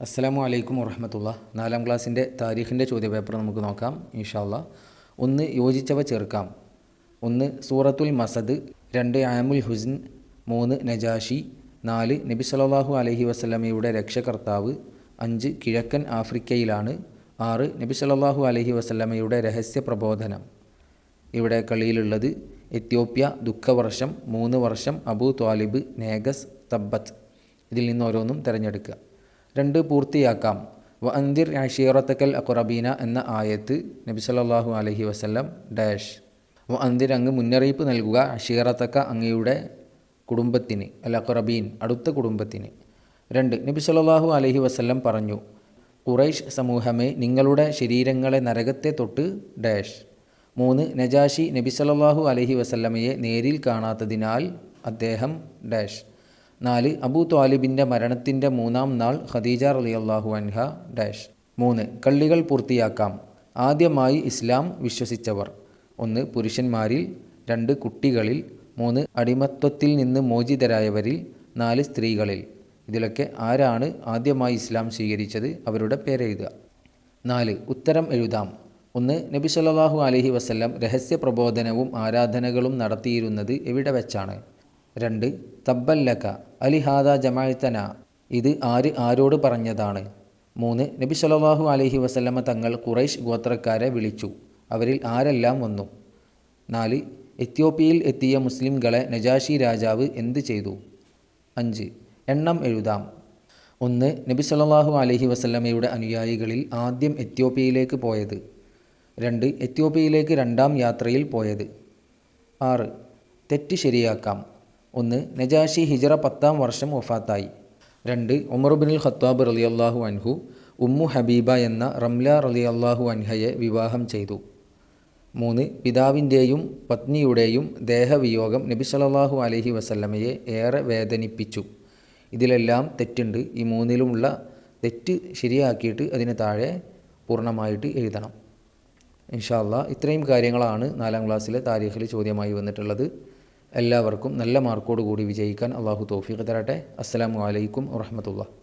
അസ്സലാമു അലൈക്കും വറഹമത്തുള്ള. നാലാം ക്ലാസ്സിന്റെ താരീഖിന്റെ ചോദ്യപേപ്പർ നമുക്ക് നോക്കാം ഇൻഷാല്ല ഒന്ന് യോജിച്ചവ ചേർക്കാം. ഒന്ന് സൂറത്തുൽ മസദ് രണ്ട് ആമുൽ ഹുസ്ൻ മൂന്ന് നജാഷി നാല് നബി സലാഹു അലഹി വസ്ലമയുടെ രക്ഷകർത്താവ് അഞ്ച് കിഴക്കൻ ആഫ്രിക്കയിലാണ് ആറ് നബി സലാഹു അലഹി വസ്ലമയുടെ രഹസ്യ പ്രബോധനം. ഇവിടെ കളിയിലുള്ളത് എത്യോപ്യ ദുഃഖവർഷം മൂന്ന് വർഷം അബു ത്വാലിബ് നേഗസ് തബ്ബത്ത്. ഇതിൽ നിന്ന് ഓരോന്നും തിരഞ്ഞെടുക്കുക. രണ്ട് പൂർത്തിയാക്കാം. വ അന്തിർ ഷീറത്തക്കൽ അക്കുറബീന എന്ന ആയത്ത് നബി സല്ലാഹു അലഹി വസ്ല്ലം ഡാഷ്. വ അന്തിർ അങ്ങ് മുന്നറിയിപ്പ് നൽകുക അഷീറത്തക്ക അങ്ങയുടെ കുടുംബത്തിന് അൽ അക്കുറബീൻ അടുത്ത കുടുംബത്തിന്. രണ്ട് നബി സല്ലാഹു അലഹി വസ്ല്ലം പറഞ്ഞു ഖുറൈഷ് സമൂഹമേ നിങ്ങളുടെ ശരീരങ്ങളെ നരകത്തെ തൊട്ട് ഡാഷ്. മൂന്ന് നജാഷി നബി സല്ലാഹു അലഹി വസല്ലമയെ നേരിൽ കാണാത്തതിനാൽ അദ്ദേഹം ഡാഷ്. നാല് അബൂ ത്വാലിബിന്റെ മരണത്തിന്റെ മൂന്നാം നാൾ ഖദീജ അള്ളാഹു അൻഹ ഡാഷ്. മൂന്ന് കള്ളികൾ പൂർത്തിയാക്കാം. ആദ്യമായി ഇസ്ലാം വിശ്വസിച്ചവർ. ഒന്ന് പുരുഷന്മാരിൽ. രണ്ട് കുട്ടികളിൽ. മൂന്ന് അടിമത്വത്തിൽ നിന്ന് മോചിതരായവരിൽ. നാല് സ്ത്രീകളിൽ. ഇതിലൊക്കെ ആരാണ് ആദ്യമായി ഇസ്ലാം സ്വീകരിച്ചത്? അവരുടെ പേരെഴുതുക നാല് ഉത്തരം എഴുതാം. ഒന്ന് നബി സല്ലാഹു അലഹി വസല്ലം രഹസ്യ പ്രബോധനവും ആരാധനകളും നടത്തിയിരുന്നത് എവിടെ വെച്ചാണ്? രണ്ട് തബ്ബല്ലക അലിഹാദ ജമാഴ്ത്തന ഇത് ആര് ആരോട് പറഞ്ഞതാണ്? മൂന്ന് നബി സലാഹു അലഹി വസല്ലമ തങ്ങൾ കുറൈഷ് ഗോത്രക്കാരെ വിളിച്ചു. അവരിൽ ആരെല്ലാം വന്നു? നാല് എത്യോപ്യയിൽ എത്തിയ മുസ്ലിംകളെ നജാഷി രാജാവ് എന്ത് ചെയ്തു? അഞ്ച് എണ്ണം എഴുതാം. ഒന്ന് നബി സല്ലല്ലാഹു അലഹി വസല്ലമയുടെ അനുയായികളിൽ ആദ്യം എത്യോപ്യയിലേക്ക് പോയത്. രണ്ട് എത്യോപ്യയിലേക്ക് രണ്ടാം യാത്രയിൽ പോയത്. ആറ് തെറ്റ് ശരിയാക്കാം. ഒന്ന് നജാഷി ഹിജറ പത്താം വർഷം വഫാത്തായി. രണ്ട് ഉമറുബിനുൽ ഖത്താബ് റലി അള്ളാഹു അൻഹു ഉമ്മു ഹബീബ എന്ന റംല റലി അള്ളാഹു അൻഹയെ വിവാഹം ചെയ്തു. മൂന്ന് പിതാവിന്റെയും പത്നിയുടെയും ദേഹവിയോഗം നബി സല്ലല്ലാഹു അലഹി വസല്ലമയെ ഏറെ വേദനിപ്പിച്ചു. ഇതിലെല്ലാം തെറ്റുണ്ട്. ഈ മൂന്നിലുമുള്ള തെറ്റ് ശരിയാക്കിയിട്ട് അതിന് താഴെ പൂർണമായിട്ട് എഴുതണം. ഇൻഷാല്ല ഇത്രയും കാര്യങ്ങളാണ് നാലാം ക്ലാസ്സിലെ താരീഖിൽ ചോദ്യമായി വന്നിട്ടുള്ളത്. എല്ലാവർക്കും നല്ല മാർക്കോടുകൂടി വിജയിക്കാൻ അള്ളാഹു തോഫീഖ് തരട്ടെ. അസ്സാം വലൈക്കും വറഹമത്തുള്ള